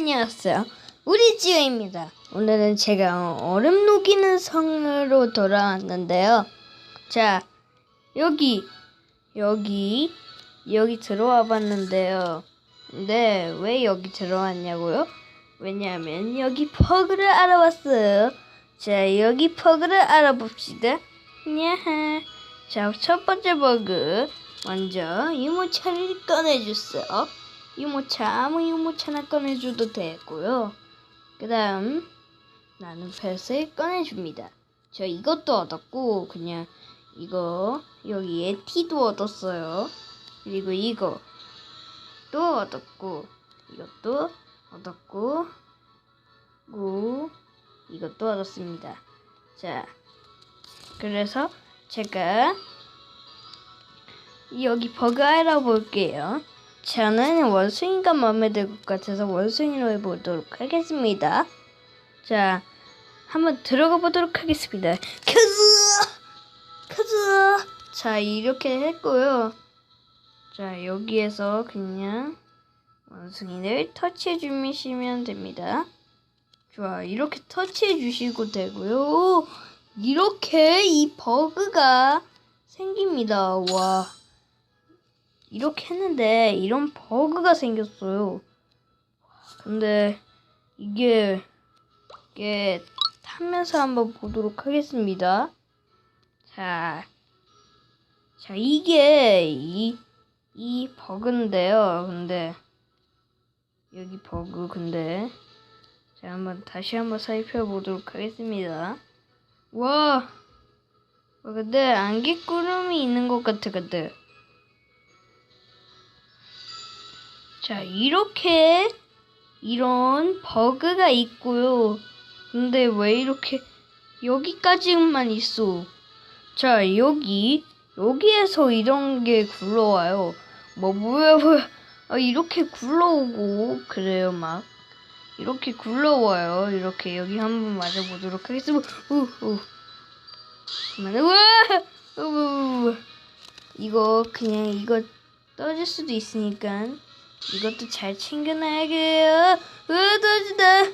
안녕하세요. 우리 지우입니다. 오늘은 제가 얼음 녹이는 성으로 돌아왔는데요. 자, 여기, 여기, 여기 들어와 봤는데요. 근데 왜 여기 들어왔냐고요? 왜냐하면 여기 버그를 알아봤어요. 자, 여기 버그를 알아봅시다. 야하. 자, 첫 번째 버그. 먼저 유모차를 꺼내주세요. 유모차 아무 유모차나 꺼내줘도 되고요. 그 다음 나는 펫을 꺼내줍니다. 저 이것도 얻었고 그냥 이거 여기 에 티도 얻었어요. 그리고 이거 또 얻었고 이것도 얻었고 고 이것도 얻었습니다. 자 그래서 제가 여기 버그 알아볼게요. 저는 원숭이가 마음에 들 것 같아서 원숭이로 해보도록 하겠습니다. 자, 한번 들어가 보도록 하겠습니다. 큐즈! 큐즈! 자, 이렇게 했고요. 자, 여기에서 그냥 원숭이를 터치해 주시면 됩니다. 좋아, 이렇게 터치해 주시고 되고요. 오, 이렇게 이 버그가 생깁니다. 와. 이렇게 했는데 이런 버그가 생겼어요. 근데 이게 이게 타면서 한번 보도록 하겠습니다. 자, 자 이게 이 이 버그인데요. 근데 여기 버그 근데 자 한번 다시 한번 살펴보도록 하겠습니다. 와, 와, 근데 안개구름이 있는 것 같아, 근데. 자, 이렇게 이런 버그가 있고요. 근데 왜 이렇게 여기까지만 있어? 자, 여기 여기에서 이런 게 굴러와요. 뭐 뭐야 뭐야? 아, 이렇게 굴러오고 그래요 막 이렇게 굴러와요. 이렇게 여기 한번 맞아보도록 하겠습니다. 우 우. 그러면 우와 우, 우, 우. 이거 그냥 이거 떨어질 수도 있으니까 이것도 잘 챙겨놔야겠어요. 으, 떨어진다.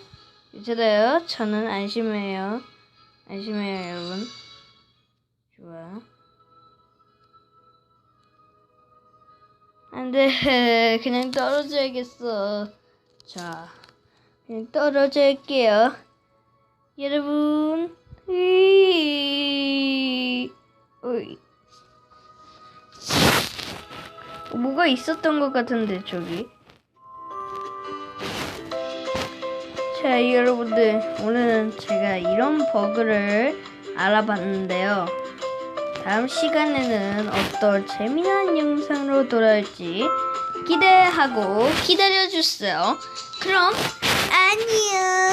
괜찮아요. 저는 안심해요. 안심해요, 여러분. 좋아. 안 돼. 그냥 떨어져야겠어. 자, 그냥 떨어질게요. 여러분. 으이. 어이. 뭐가 있었던 것 같은데 저기. 자 여러분들 오늘은 제가 이런 버그를 알아봤는데요. 다음 시간에는 어떤 재미난 영상으로 돌아올지 기대하고 기다려주세요. 그럼 안녕.